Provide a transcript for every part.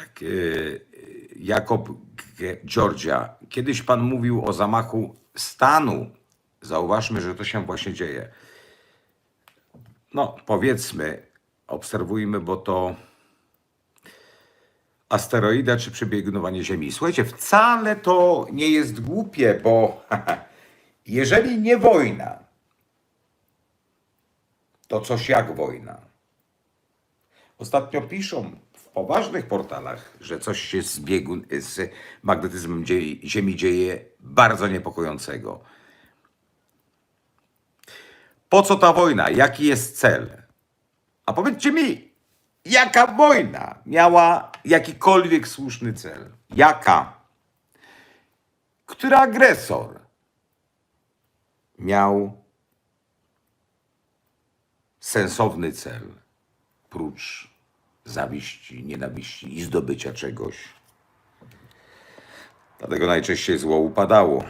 Tak, y, Jakob Georgia. Kiedyś pan mówił o zamachu stanu. Zauważmy, że to się właśnie dzieje. No, powiedzmy, obserwujmy, bo to asteroida czy przebiegunowanie Ziemi. Słuchajcie, wcale to nie jest głupie, bo jeżeli nie wojna, to coś jak wojna. Ostatnio piszą w poważnych portalach, że coś się z, biegun, z magnetyzmem dzie- Ziemi dzieje bardzo niepokojącego. Po co ta wojna? Jaki jest cel? A powiedzcie mi, jaka wojna miała jakikolwiek słuszny cel? Jaka? Który agresor miał sensowny cel, prócz zawiści, nienawiści i zdobycia czegoś? Dlatego najczęściej zło upadało.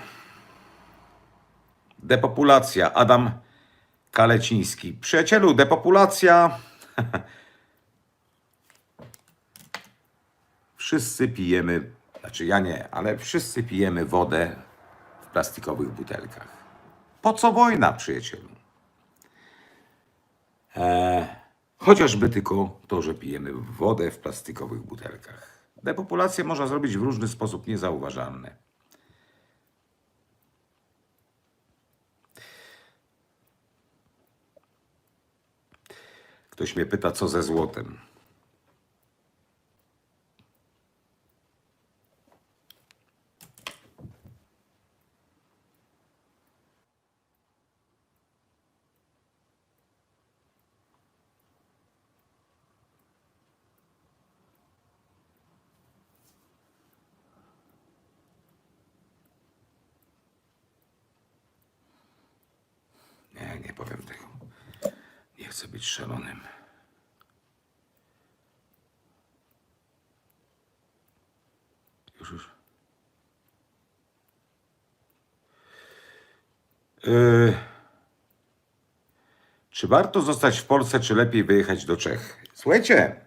Depopulacja. Adam Kaleciński. Przyjacielu, depopulacja. wszyscy pijemy, znaczy ja nie, ale wszyscy pijemy wodę w plastikowych butelkach. Po co wojna, przyjacielu? Eee, chociażby tylko to, że pijemy wodę w plastikowych butelkach. Depopulację można zrobić w różny sposób niezauważalny. Ktoś mnie pyta, co ze złotem. Nie, nie powiem tego. Nie chcę być szalonym. Już, już. Yy, czy warto zostać w Polsce, czy lepiej wyjechać do Czech? Słuchajcie,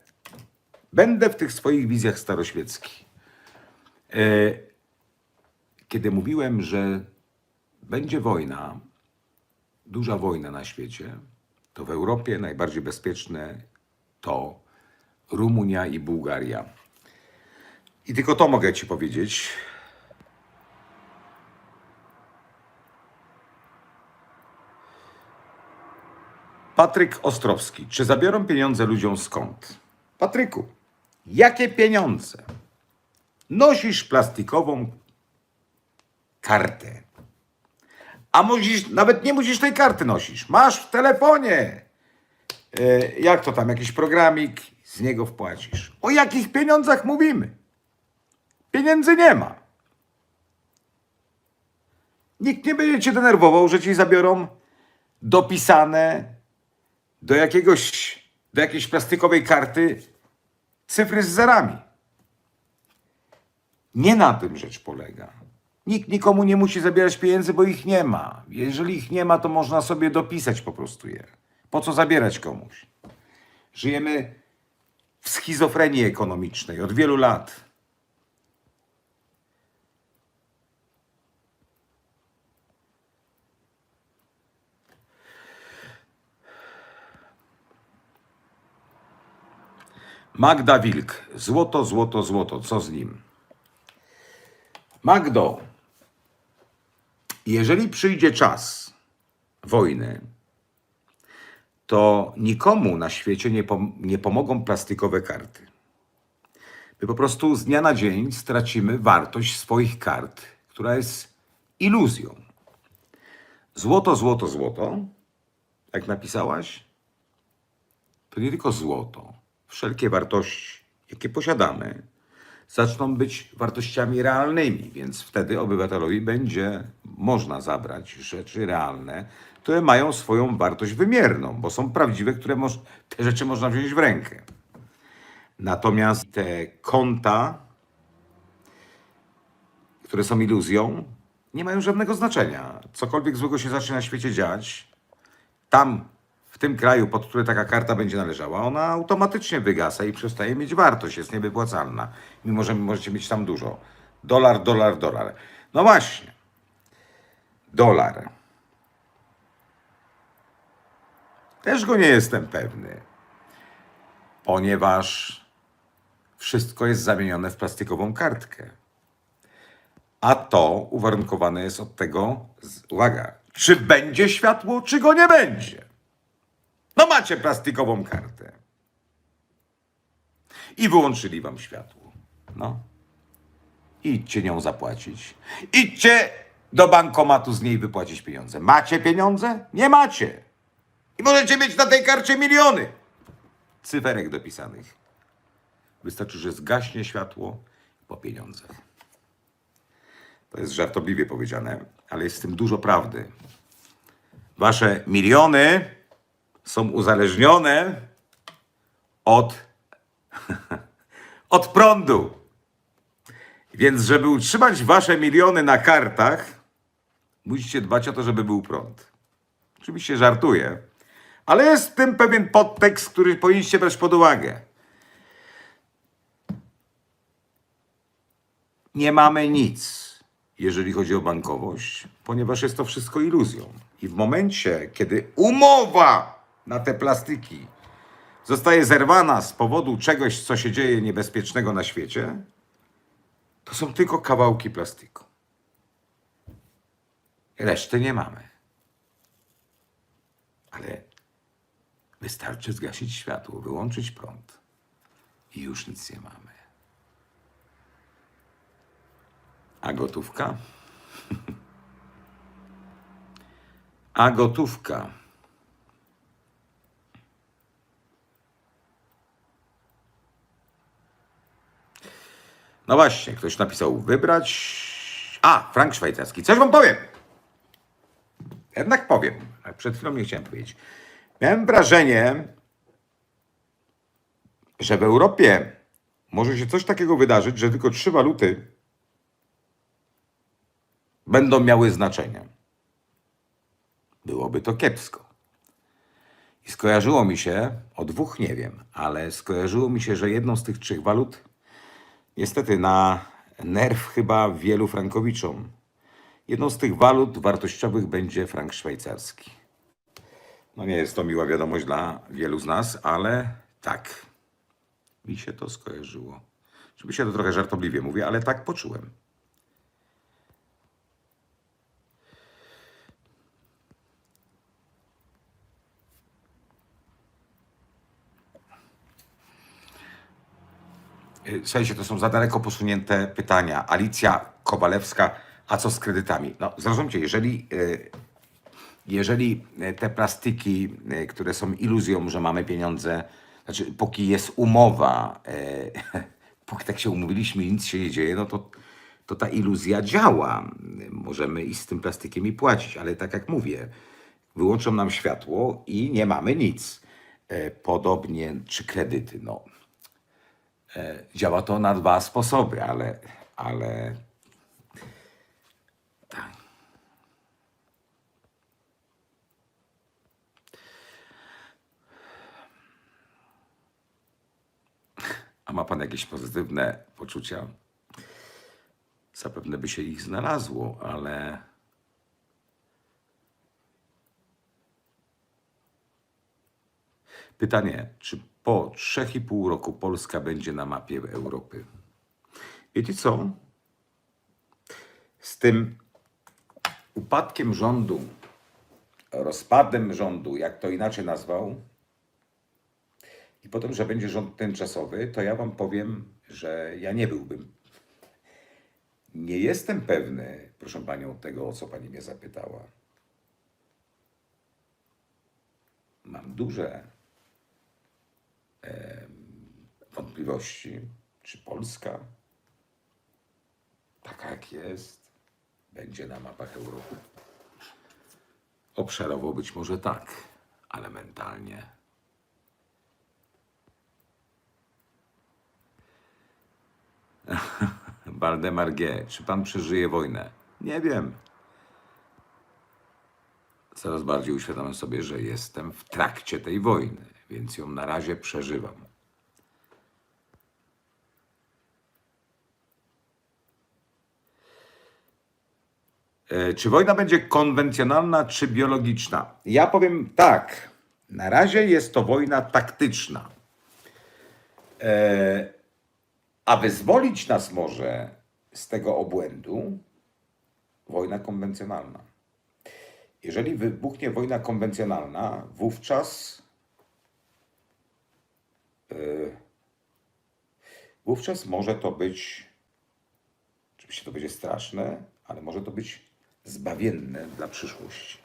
będę w tych swoich wizjach staroświeckich. Yy, kiedy mówiłem, że będzie wojna, duża wojna na świecie, to w Europie najbardziej bezpieczne to Rumunia i Bułgaria. I tylko to mogę Ci powiedzieć. Patryk Ostrowski. Czy zabiorą pieniądze ludziom skąd? Patryku, jakie pieniądze? Nosisz plastikową kartę. A musisz, nawet nie musisz tej karty nosić. Masz w telefonie. E, jak to tam, jakiś programik, z niego wpłacisz. O jakich pieniądzach mówimy? Pieniędzy nie ma. Nikt nie będzie cię denerwował, że ci zabiorą dopisane do jakiegoś, do jakiejś plastikowej karty cyfry z zerami. Nie na tym rzecz polega. Nikt nikomu nie musi zabierać pieniędzy, bo ich nie ma. Jeżeli ich nie ma, to można sobie dopisać po prostu je. Po co zabierać komuś? Żyjemy w schizofrenii ekonomicznej od wielu lat. Magda Wilk. Złoto, złoto, złoto. Co z nim? Magdo, jeżeli przyjdzie czas wojny, to nikomu na świecie nie, pom- nie pomogą plastikowe karty. My po prostu z dnia na dzień stracimy wartość swoich kart, która jest iluzją. Złoto, złoto, złoto, jak napisałaś, to nie tylko złoto. Wszelkie wartości, jakie posiadamy, zaczną być wartościami realnymi, więc wtedy obywatelowi będzie można zabrać rzeczy realne, które mają swoją wartość wymierną, bo są prawdziwe, które te rzeczy można wziąć w rękę. Natomiast te konta, które są iluzją, nie mają żadnego znaczenia. Cokolwiek złego się zacznie na świecie dziać, tam w tym kraju, pod który taka karta będzie należała, ona automatycznie wygasa i przestaje mieć wartość, jest niewypłacalna. Mimo, że możecie mieć tam dużo. Dolar, dolar, dolar. No właśnie. Dolar. Też go nie jestem pewny, ponieważ wszystko jest zamienione w plastikową kartkę. A to uwarunkowane jest od tego, uwaga, czy będzie światło, czy go nie będzie. No macie plastikową kartę. I wyłączyli wam światło. No. Idźcie nią zapłacić. Idźcie do bankomatu z niej wypłacić pieniądze. Macie pieniądze? Nie macie. I możecie mieć na tej karcie miliony cyferek dopisanych. Wystarczy, że zgaśnie światło po pieniądzach. To jest żartobliwie powiedziane, ale jest w tym dużo prawdy. Wasze miliony są uzależnione od, od prądu. Więc, żeby utrzymać wasze miliony na kartach, musicie dbać o to, żeby był prąd. Oczywiście żartuję, ale jest w tym pewien podtekst, który powinniście brać pod uwagę. Nie mamy nic, jeżeli chodzi o bankowość, ponieważ jest to wszystko iluzją. I w momencie, kiedy umowa na te plastiki zostaje zerwana z powodu czegoś, co się dzieje niebezpiecznego na świecie, to są tylko kawałki plastiku. Reszty nie mamy. Ale wystarczy zgasić światło, wyłączyć prąd i już nic nie mamy. A gotówka? A gotówka. No właśnie, ktoś napisał wybrać. A, frank szwajcarski. Coś wam powiem. Jednak powiem. Przed chwilą nie chciałem powiedzieć. Miałem wrażenie, że w Europie może się coś takiego wydarzyć, że tylko trzy waluty będą miały znaczenie. Byłoby to kiepsko. I skojarzyło mi się, o dwóch nie wiem, ale skojarzyło mi się, że jedną z tych trzech walut, niestety na nerw chyba wielu frankowiczom, jedną z tych walut wartościowych będzie frank szwajcarski. No nie jest to miła wiadomość dla wielu z nas, ale tak, mi się to skojarzyło. Oczywiście to trochę żartobliwie mówię, ale tak poczułem. Słuchajcie, to są za daleko posunięte pytania. Alicja Kowalewska, a co z kredytami? No, zrozumcie, jeżeli, y, jeżeli y, te plastiki, y, które są iluzją, że mamy pieniądze, znaczy póki jest umowa, y, póki tak się umówiliśmy i nic się nie dzieje, no to, to ta iluzja działa. Y, Możemy iść z tym plastikiem i płacić, ale tak jak mówię, wyłączą nam światło i nie mamy nic. Y, Podobnie, czy kredyty, no. Działa to na dwa sposoby, ale, ale tak. A ma pan jakieś pozytywne poczucia? Zapewne by się ich znalazło, ale pytanie, czy po 3,5 roku Polska będzie na mapie Europy? Wiecie co? Z tym upadkiem rządu, rozpadem rządu, jak to inaczej nazwał, i potem, że będzie rząd tymczasowy, to ja wam powiem, że ja nie byłbym. Nie jestem pewny, proszę panią, tego, o co pani mnie zapytała. Mam duże czy Polska, taka jak jest, będzie na mapach Europy. Obszarowo być może tak, ale mentalnie. Waldemar G. Czy pan przeżyje wojnę? Nie wiem. Coraz bardziej uświadamiam sobie, że jestem w trakcie tej wojny, więc ją na razie przeżywam. Czy wojna będzie konwencjonalna czy biologiczna? Ja powiem tak. Na razie jest to wojna taktyczna. E, a wyzwolić nas może z tego obłędu wojna konwencjonalna. Jeżeli wybuchnie wojna konwencjonalna, wówczas e, wówczas może to być oczywiście to będzie straszne, ale może to być zbawienne dla przyszłości.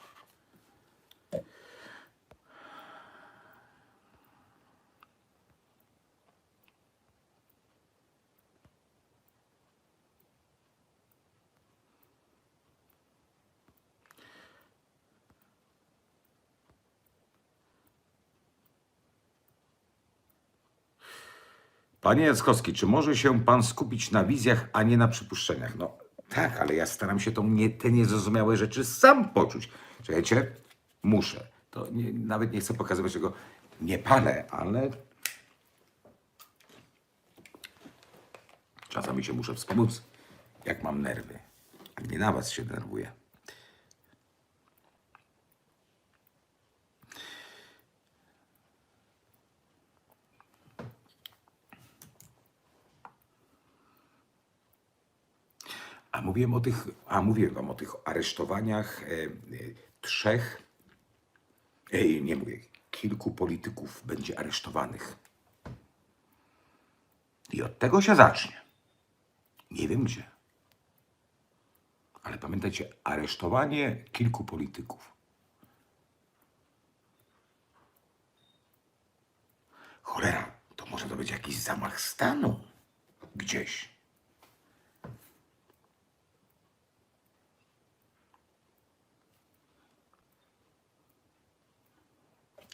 Panie Jackowski, czy może się pan skupić na wizjach, a nie na przypuszczeniach? No tak, ale ja staram się tą nie, te niezrozumiałe rzeczy sam poczuć. Czekajcie, muszę. To nie, nawet nie chcę pokazywać tego. Nie palę, ale czasami się muszę wspomóc, jak mam nerwy. A nie na was się denerwuję. A mówiłem o tych, a mówiłem wam o tych aresztowaniach e, e, trzech, nie mówię, kilku polityków będzie aresztowanych. I od tego się zacznie. Nie wiem gdzie. Ale pamiętajcie, aresztowanie kilku polityków. Cholera, to może to być jakiś zamach stanu gdzieś.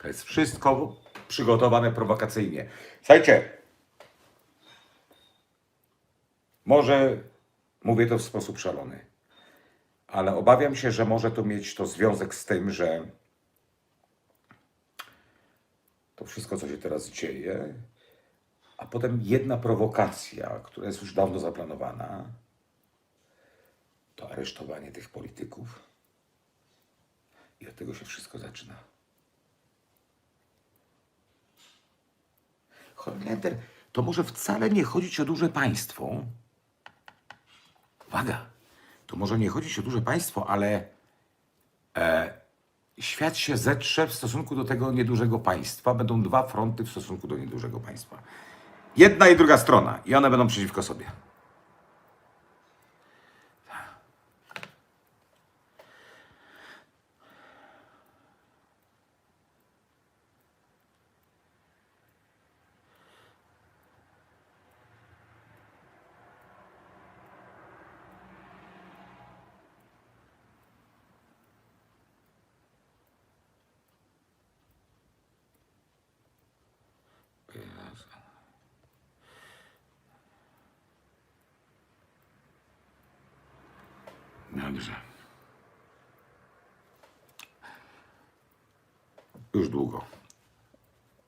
To jest wszystko przygotowane prowokacyjnie. Słuchajcie, może mówię to w sposób szalony, ale obawiam się, że może to mieć to związek z tym, że to wszystko, co się teraz dzieje, a potem jedna prowokacja, która jest już dawno zaplanowana, to aresztowanie tych polityków. I od tego się wszystko zaczyna. Holender, to może wcale nie chodzić o duże państwo. Uwaga, to może nie chodzić o duże państwo, ale e, świat się zetrze w stosunku do tego niedużego państwa. Będą dwa fronty w stosunku do niedużego państwa. Jedna i druga strona, i one będą przeciwko sobie. Dobrze. Już długo.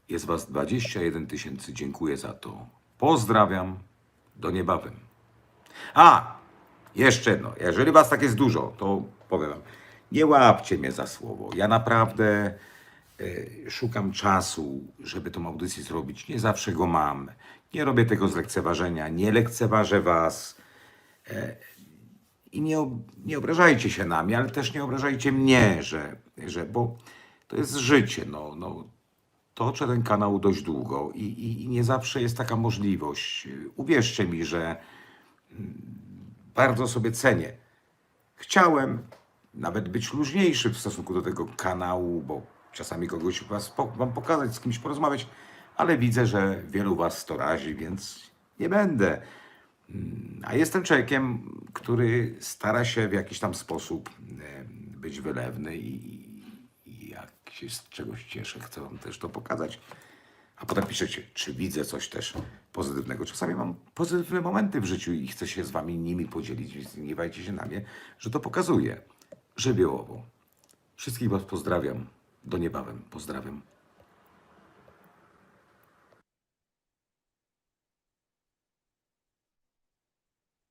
Jest Was 21 tysięcy. Dziękuję za to. Pozdrawiam. Do niebawem. A! Jeszcze jedno. Jeżeli Was tak jest dużo, to powiem Wam. Nie łapcie mnie za słowo. Ja naprawdę e, szukam czasu, żeby tą audycję zrobić. Nie zawsze go mam. Nie robię tego z lekceważenia. Nie lekceważę Was. I nie, nie obrażajcie się na mnie, ale też nie obrażajcie mnie, że, że bo to jest życie. No, no, toczę ten kanał dość długo i, i, i nie zawsze jest taka możliwość. Uwierzcie mi, że mm, bardzo sobie cenię. Chciałem nawet być luźniejszy w stosunku do tego kanału, bo czasami kogoś was, po- wam pokazać, z kimś porozmawiać, ale widzę, że wielu was to razi, więc nie będę. A jestem człowiekiem, który stara się w jakiś tam sposób e, być wylewny i, i jak się z czegoś cieszę, chcę wam też to pokazać. A potem piszecie, czy widzę coś też pozytywnego. Czasami mam pozytywne momenty w życiu i chcę się z wami nimi podzielić, więc nie gniewajcie się na mnie, że to pokazuję żywiołowo. Wszystkich Was pozdrawiam. Do niebawem. Pozdrawiam.